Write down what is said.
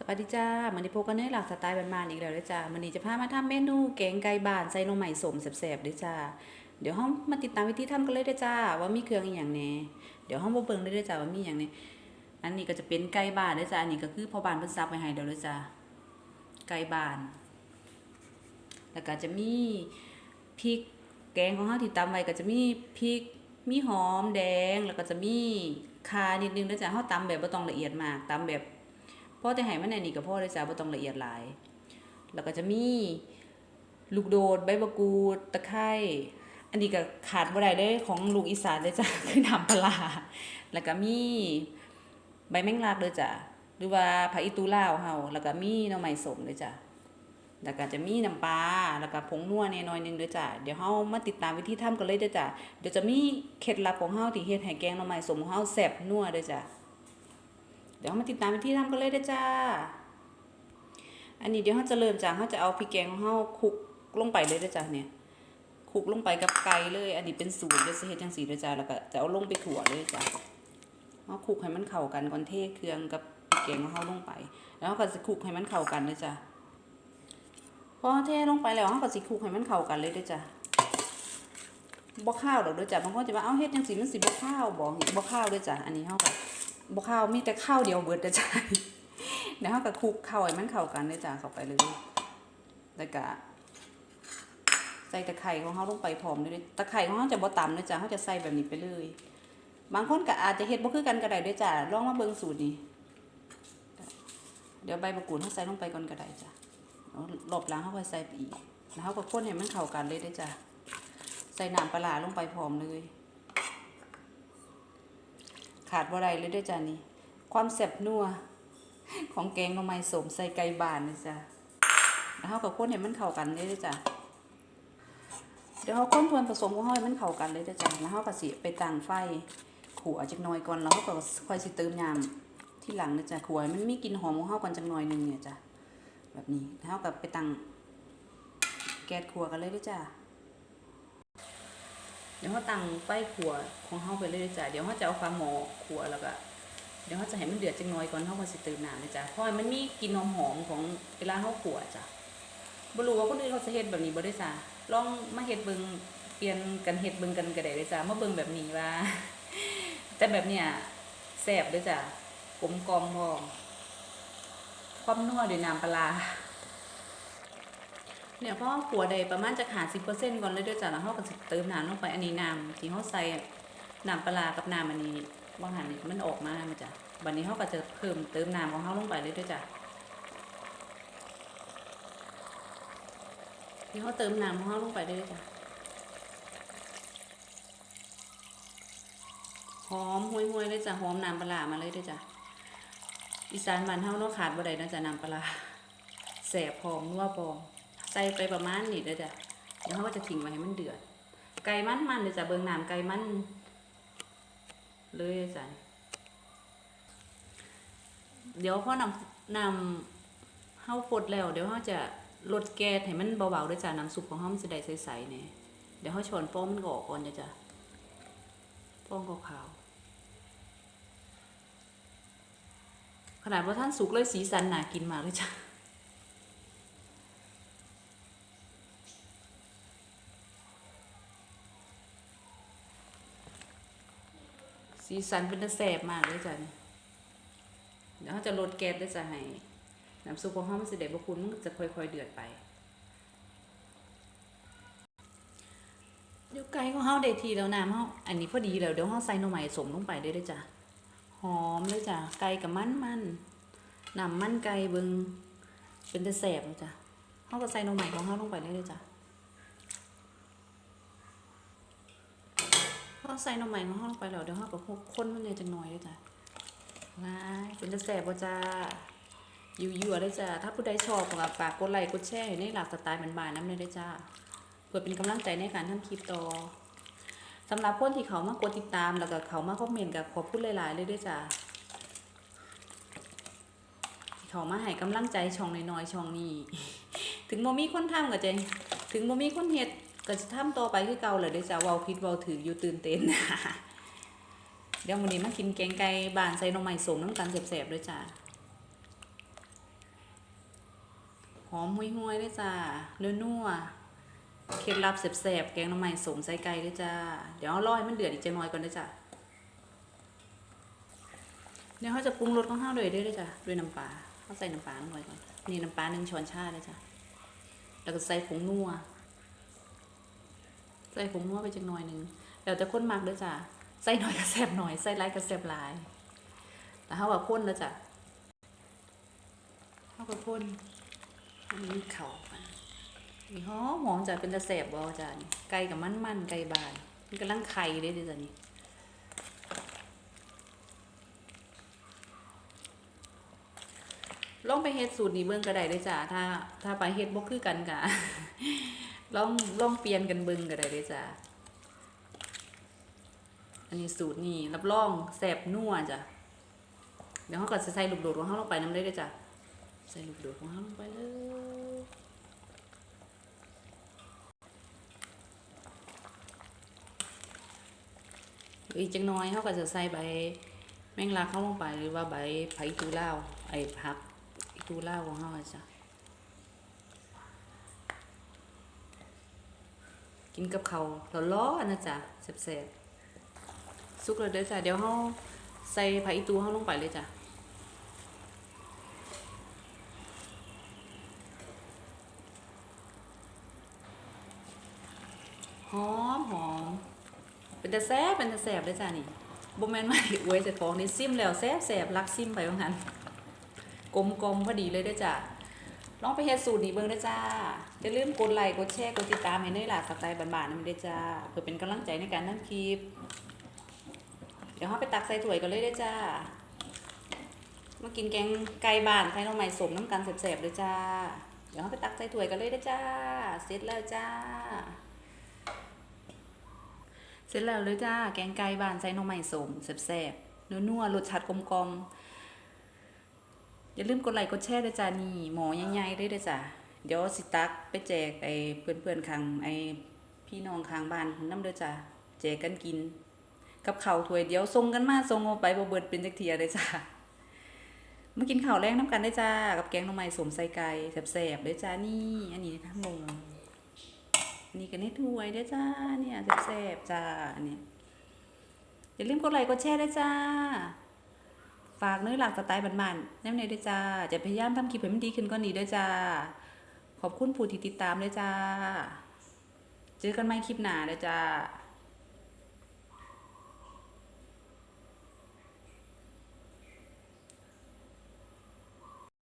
สวัสดีจ้ามันนี้พบกันในหลักสไตล์บ้านๆอีกแล้วด้อจ้ามันนี้จะพามาทำเมนูแกงไก่บานใส่หน่อไม้สมแซ่บๆด้อจ้า เดี๋ยวห้องมาติดตามวิธีทำกันเลยด้อจ้า ว่ามีเครื่องอีหยังแหน่เดี๋ยวห้องบ่เบิ่งเลยด้อจ้าว่ามีหยังแหน่อันนี้ก็จะเป็นไก่บานด้อจ้าอันนี้ก็คือพอบานเพิ่นซับไว้ให้เดี๋ยวด้อจ้าไก่บาน แล้วก็จะมีพริกแกงของเฮาที่ตำไว้ก็จะมีพริกมีหอมแดงแล้วก็จะมีข่านิดนึงด้อจ้าเฮาตำแบบบ่ต้องละเอียดมากตำแบบ พ่อแต่ให้มันอันนี้ก็พอเลยจ้าบ่ต้องละเอียดหลาย แล้วก็จะมีลูกโดดใบมะกูดตะไคร้อันนี้ก็ขาดบ่ได้เลยของลูกอีสานเลยจ้ะคือน้ำปลาแล้วก็มีใบแมงลักเลยจ้ะหรือว่าผักอีตูลาวเฮาแล้วก็มีหน่อไม้สมเลยจ้ะแล้วก็จะมีน้ำปลาแล้วก็ผงนัวแน่น้อยนึงเด้จ้ะเดี๋ยวเฮามาติดตามวิธีทำกันเลยเด้อจ้ะเดี๋ยวจะมีเคล็ดลับของเฮาที่เฮ็ดให้แกงหน่อไม้สมของเฮาแซ่บนัวเด้อจ้ะ เดี๋ยวเรามาติดตามวิธีทำกันเลยเด้จ้า อันนี้เดี๋ยวเราจะเริ่มจากเราจะเอาพริกแกงของเราคลุกลงไปเลยเด้จ้าเนี่ยคลุกลงไปกับไก่เลย อันนี้เป็นสูตรเดี๋ยวจะเฮ็ดจังซี่เด้จ้าแล้วก็จะเอาลงไปถั่วเลยจ้าเราคลุกให้มันเข้ากันก่อนเทเครื่องกับพริกแกงของเราลงไป แล้วเราก็จะคลุกให้มันเข้ากันเลยจ้าพอเทลงไปแล้วเราก็สิคลุกให้มันเข้ากันเลยเด้อจ้าบ่ข้าวดอกเด้จ้าบางคนจะว่าเอ้าเฮ็ดจังซี่มันสิบ่ข้าวบ่บ่ข้าวเด้อจ้าอันนี้เฮาก็ บข้าวมีแต่ข้าวเดียวเบิดแต่จ้าเดี๋ยวเฮาก็คลุกข้าวให้มันเข้ากันเลยจ้าเข้าไปเลยแล้วก็ใส่ตะไคร้ของเฮาลงไปพร้อมเลยตะไคร้ของเฮาจะบ่ตำเลยจ้าเฮาจะใส่แบบนี้ไปเลย บางคนก็อาจจะเฮ็ดบ่คือกันก็ได้เด้อจ้าลองมาเบิ่งสูตรนี้ เดี๋ยวใบมะกรูดเฮาใส่ลงไปก่อนก็ได้จ้าแล้วรอบหลังเฮาค่อยใส่ไปอีกแล้วเฮาก็คนให้มันเข้ากันเลยเด้อจ้าใส่น้ำปลาร้าลงไปพร้อมเลย ขาดบ่ได้เลยด้วยจ้านี่ ความแซ่บนัวของแกงหน่อไม้สมใส่ไก่บานนี่จ้ะแล้วเฮากับคนให้มันเข้ากันเลยด้อจ้ะเดี๋ยวเฮาคนทวนผสมของเฮาให้มันเข้ากันเลยด้อจ้ะแล้วเฮาก็สิไปตั้งไฟขัวจักหน่อยก่อนแล้วเฮาก็ค่อยสิเติมน้ำที่หลังเด้อจ้ะขัวมันมีกลิ่นหอมของเฮาก่อนจักหน่อยนึงเนี่ยจ้ะแบบนี้แล้วเฮาก็ไปตั้งแก๊สขัวกันเลยด้อจ้ะ เดี๋ยวเขาตั้งไฟขัวของเขาไปเลยจ้ะเดี๋ยวเขาจะเอาความหมอขัวแล้วก็เดี๋ยวเขาจะให้มันเดือดจังน้อยก่อนเขาก็สิเติมน้ำเลยจ้ะเพราะมันมีกลิ่นหอมหอมของเวลาเขาขัวจ้ะบรูว่าคนอื่นเขาจะเฮ็ดแบบนี้บ่ได้จ้ะลองมาเฮ็ดเบิ่งเปลี่ยนกันเฮ็ดเบิ่งกันก็ได้เลยจ้ะมาเบิ่งแบบนี้ว่า แต่แบบเนี้ยแซ่บเด้อจ้ะกลมกลอมพร้อมความนัวด้วยน้ำปลา เนี่ยเพราะว่าขัวใดประมาณจะหาสิบเปอร์เซ็นต์ก่อนเลยด้วยจ้ะแล้วเขาก็จะเติมน้ำลงไปอันนี้น้ำที่เขาใส่น้ำปลากับน้ำอันนี้บางหันนี่มันออกมามันจ้ะวันนี้เขาก็จะเพิ่มเติมน้ำของเขาลงไปเลยด้วยจ้ะที่เขาเติมน้ำของเขาลงไปเลยด้อจ้ะหอมห่วยๆเลยจ้ะหอมน้ำปลามาเลยด้วยจ้ะอีสานบ้านเฮาเนาะขาดบ่ได้นาะจ้ะน้ำปลาแสบหอมนัวพอม ใส่ไปประมาณนี้เด้อจ้ะเดี๋ยวเขาก็จะทิ้งไว้ให้มันเดือด ไก่มันมันเด้อจ้ะเบิ่งน้ำไก่มัน เลยจ้ะเดี๋ยวพอนำนำเฮาฟดแล้ว เดี๋ยวเฮาจะลดแก๊สให้มันเบาๆด้อจ้ะน้ำซุปของเฮามันจะได้ใสๆเนี่ยเดี๋ยวเฮาช้อนฟองมันก็อก่อนเด้อจ้ะฟองขาวๆขนาดว่าท่านสุกเลยสีสันน่ากินมากเลยจ้ะ สีสันเป็นตาแสบมากเลยจ้ะนี่เดี๋ยวเขาจะลดแก๊สด้วยจ้ะให้น้ำซุปของเขามันสิเด็ดบุคุณมันจะค่อยๆเดือดไปเดี๋ยวไก่ของเขาได้ทีแล้วน้ำเขาอันนี้พอดีแล้วเดี๋ยวเขาใส่น่อไม้สมลงไปได้ด้วยจ้ะหอมเลยจ้ะไก่กับมันมันน้ำมันไก่เบิงเป็นตาแสบเลยจ้ะเขาก็ใส่น่อไม้ของเขาลงไปได้เลยจ้ะ พองใส่น่อไม้ของเราลงไปแล้วเดี๋ยวเราก็คลุกข้นมันเลยจังหน่อยเลยจ้ะว้ายเป็นจะแสบบ่จ้าอยู่ยั่วๆเลยจ้าถ้าผู้ใดชอบก็ฝากกดไลค์กดแชร์ในหลักสไตล์บานๆน้ำเลยได้จ้าเพื่อเป็นกำลังใจในการทำคลิปต่อสำหรับคนที่เขามากดติดตามแล้วก็เขามาคอมเมนต์กับขอบคุณหลายๆเลยด้วยจ้าเขามาให้กำลังใจช่องน้อยๆช่องนี้ ถึงบ่มีคนทำก็จถึงบ่มีคนเฮ็ด ก็จะทำต่อไปคือเก่าเลยเด้อจ้ะเว้าผิดเว้าถืออยู่ตื่นเต้นเดี๋ยววันนี้มากินแกงไก่บานใส่น่อไม้สมน้ำตาลแสบๆด้วยจ้ะหอมหุยหวยๆเลยจ้านัวๆเคล็ดลับแสบๆแกงน้ำใหม่สมใส่ไก่เลยจ้าเดี๋ยวรอให้มันเดือดอีกจะน้อยก่อนเลยจ้าเดี๋ยวเขาจะปรุงรสของเขาเลยด้วยเลยจ้ะด้วยน้ำปลาเขาใส่น้ำปลาลงไปก่อนนี่น้ำปลาหนึ่งช้อนชาเลยจ้ะแล้วก็ใส่ผงนัว ส่ผงนัวไปจังหน่อยหนึ่งแล้วแต่คนมักเด้อจ้ะใส่หน่อยก็แซ่บหน่อยใส่หลายก็แซ่บหลายแล้วเขาว่าพ่นแล้วจ้ะเขาก็พ่นอันนี้เข่ามันนี่หอมหอมจ้ะเป็นตะแสบบ่จ้ะนี่ไก่กับมันมันไก่บานมันกำลังไข่เลยด้อจ้ะนี่ลองไปเฮ็ดสูตรนี้เบิ่งก็ได้ด้จ้าถ้า ถ้าไปเฮ็ดบ่คือกันกะ ลองลองเปลี่ยนกันเบิ่งก็ได้เด้จ้าอันนี้สูตรนี้รับรองแซ่บนัวจ้ะเดี๋ยวเฮาก็จะใส่ลูกโดดของเฮาลงไปน้ำได้เด้จ้ะใส่ลูกโดดของเฮาลงไปเลยอีกจังน้อยเฮาก็จะใส่ใบแมงลักเข้าลงไปหรือว่าใบไผ่ตูเล่าไอ้ผักตูเล่าของเฮาอะจ้ะ กินกับเขาวร้อนๆนะจ๊ะแซ่บๆสุกแล้วเด้อจ้ะเดี๋ยวเฮาใส่ผักอีตูเฮาลงไปเลยจ้ะหอมหอมเป็นตาแซ่บเป็นตาแซ่บเด้จ้ะนี่บ่แม่นมาให้อวยใส่ของนี่ซิมแล้วแซ่บแซ่บรักซิมไปว่างั้นกลมๆพอดีเลยด้อจ้ะ ลองไปเฮ็ดสูตรนี้เบิ่งเด้อจ้า อย่าลืมกดไลค์ กดแชร์ กดติดตามให้เนยหลาสไตล์บ้านๆนำเด้อจ้า เพื่อเป็นกำลังใจในการทำคลิป เดี๋ยวเฮาไปตักใส่ถ้วยกันเลยเด้อจ้า มากินแกงไก่บ้านไข่น้องใหม่สมน้ำกันแซ่บๆเด้อจ้า เดี๋ยวเฮาไปตักใส่ถ้วยกันเลยเด้อจ้า เสร็จแล้วจ้า เสร็จแล้วเลยจ้า แกงไก่บ้านใส่น้องใหม่สมแซ่บๆนัวๆรสชาติกลมๆ อย่าลืมกดไลค์กดแชร์ด้วยจ้านี่หมอใหญ่ๆด้วยด้อจ้าเดี๋ยวสิตักไปแจกไอ้เพื่อนๆข้างไอ้พี่น้องข้างบ้านน้ำเด้อจ้าแจกกันกิน กับข้าวถ้วยเดียวส่งกันมาส่งเอาไปบ่เบิดเป็นจักเทียเด้อจ้ามากินข้าวแรงน้ำกันได้จ้า กับแกงหน่อไม้สมใส่ไก่แซ่บๆเด้จ้านี่ อันนี้ทั้งลงอันนี้ก็ในถ้วยเด้จ้าเนี่ยแซ่บๆจ้าอันนี้อย่าลืมกดไลค์กดแชร์ด้วยจ้า ฝากเนื้อหลักสไตล์บ้านๆแน่นอนด้วยจ้า จะพยายามทำคลิปให้มันดีขึ้นกว่านี้ด้วยจ้า ขอบคุณผู้ที่ติดตามด้วยจ้า เจอกันใหม่คลิปหน้าด้วยจ้า